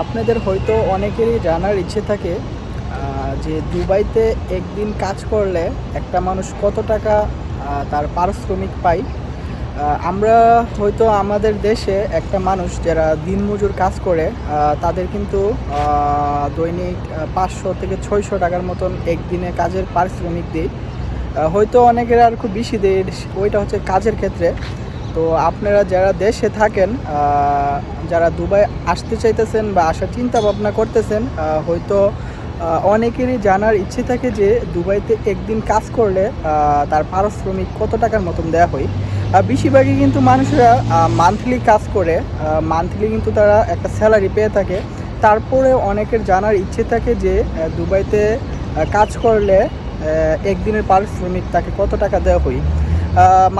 আপনাদের হয়তো অনেকেরই জানার ইচ্ছে থাকে যে দুবাইতে একদিন কাজ করলে একটা মানুষ কত টাকা তার পারিশ্রমিক পায়। আমরা হয়তো আমাদের দেশে একটা মানুষ যারা দিনমজুর কাজ করে তাদের কিন্তু দৈনিক পাঁচশো থেকে ছয়শো টাকার মতন একদিনে কাজের পারিশ্রমিক দিই হয়তো অনেকের আর খুব বেশি দেয়, ওইটা হচ্ছে কাজের ক্ষেত্রে। তো আপনারা যারা দেশে থাকেন যারা দুবাই আসতে চাইতেছেন বা আসার চিন্তা ভাবনা করতেছেন হয়তো অনেকেরই জানার ইচ্ছে থাকে যে দুবাইতে একদিন কাজ করলে তার পারিশ্রমিক কত টাকার মতন দেওয়া হয়। আর বেশিরভাগই কিন্তু মানুষরা মান্থলি কাজ করে মান্থলি কিন্তু তারা একটা স্যালারি পেয়ে থাকে। তারপরে অনেকের জানার ইচ্ছে থাকে যে দুবাইতে কাজ করলে একদিনের পারিশ্রমিক তাকে কত টাকা দেওয়া হয়।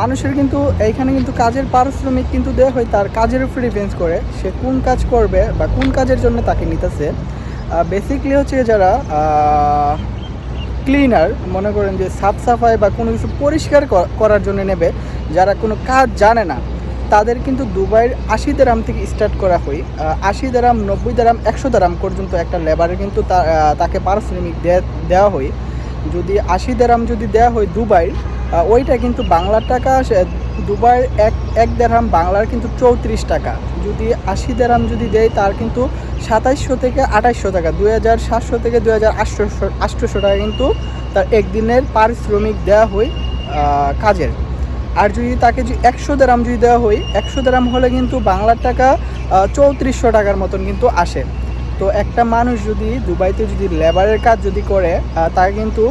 মানুষের কিন্তু এইখানে কিন্তু কাজের পারিশ্রমিক কিন্তু দেওয়া হয়, তার কাজের উপর ডিপেন্স করে সে কোন কাজ করবে বা কোন কাজের জন্য তাকে নিতেছে। বেসিকলি হচ্ছে যারা ক্লিনার মনে করেন যে সাফ সাফাই বা কোনো কিছু পরিষ্কার করার জন্য নেবে, যারা কোনো কাজ জানে না, তাদের কিন্তু দুবাইয়ের আশি দারাম থেকে স্টার্ট করা হয়। আশি দারাম, নব্বই দারাম, একশো দারাম পর্যন্ত একটা লেবারে কিন্তু তাকে পারিশ্রমিক দেওয়া হয়। যদি আশি দেরাম যদি দেওয়া হয় দুবাইয়ের ওইটা কিন্তু বাংলার টাকা দুবাইয়ের এক এক দেড়াম বাংলার কিন্তু চৌত্রিশ টাকা। যদি আশি দেরাম যদি দেয়, তার কিন্তু সাতাইশশো থেকে আঠাইশশো টাকা, দুই হাজার সাতশো থেকে দুই হাজার আটশোশো আটশোশো টাকা কিন্তু তার একদিনের পারিশ্রমিক দেওয়া হয় কাজের। আর যদি তাকে যদি একশো দেরাম যদি দেওয়া হয়, একশো দেরাম হলে কিন্তু বাংলার টাকা চৌত্রিশশো টাকার মতন কিন্তু আসে। তো একটা মানুষ যদি দুবাইতে যদি লেবারের কাজ যদি করে তাকে কিন্তু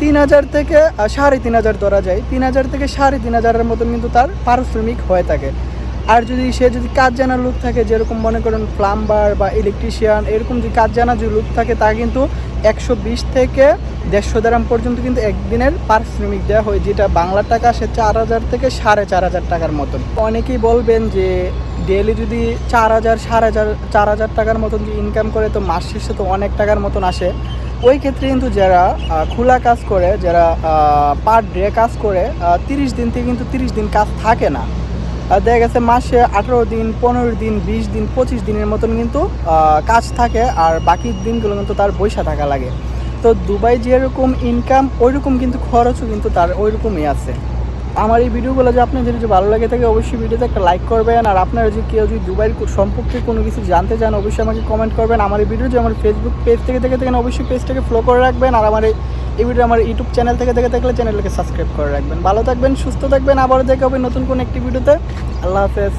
তিন হাজার থেকে সাড়ে তিন হাজার ধরা যায়। তিন হাজার থেকে সাড়ে তিন হাজারের মতন কিন্তু তার পারিশ্রমিক হয়ে থাকে। আর যদি সে যদি কাজ জানার লোক থাকে, যেরকম মনে করেন প্লাম্বার বা ইলেকট্রিশিয়ান এরকম যে কাজ জানা যে লোক থাকে, তা কিন্তু একশো বিশ থেকে দেড়শো দেরাম পর্যন্ত কিন্তু একদিনের পারিশ্রমিক দেওয়া হয়, যেটা বাংলা টাকা সে চার হাজার থেকে সাড়ে চার হাজার টাকার মতন। অনেকেই বলবেন যে ডেলি যদি চার হাজার, সাড়ে হাজার, চার হাজার টাকার মতন যদি ইনকাম করে, তো মাস শেষে তো অনেক টাকার মতন আসে। ওই ক্ষেত্রে কিন্তু যারা খোলা কাজ করে, যারা পার ডে কাজ করে তিরিশ দিন থেকে কিন্তু তিরিশ দিন কাজ থাকে না। দেখা গেছে মাসে আঠেরো দিন, পনেরো দিন, বিশ দিন, পঁচিশ দিনের মতন কিন্তু কাজ থাকে, আর বাকি দিনগুলো কিন্তু তার পয়সা থাকা লাগে। তো দুবাই যেরকম ইনকাম ওইরকম কিন্তু খরচও কিন্তু তার ওইরকমই আছে। আমার এই ভিডিওগুলো যে আপনার যদি ভালো লাগে থাকে, অবশ্যই ভিডিওতে একটা লাইক করবেন। আর আপনারা যদি কেউ যদি দুবাইয়ের সম্পর্কে কোনো কিছু জানতে চান, অবশ্যই আমাকে কমেন্ট করবেন। আমার এই ভিডিও যে আমার ফেসবুক পেজ থেকে থেকে থাকেন, অবশ্যই পেজটাকে ফলো করে রাখবেন। আর আমার এই ভিডিও আমার ইউটিউব চ্যানেল থেকে থেকে থাকলে চ্যানেলটাকে সাবস্ক্রাইব করে রাখবেন। ভালো থাকবেন, সুস্থ থাকবেন। আবারও দেখা হবে নতুন কোনো একটি ভিডিওতে। আল্লাহ হাফেজ।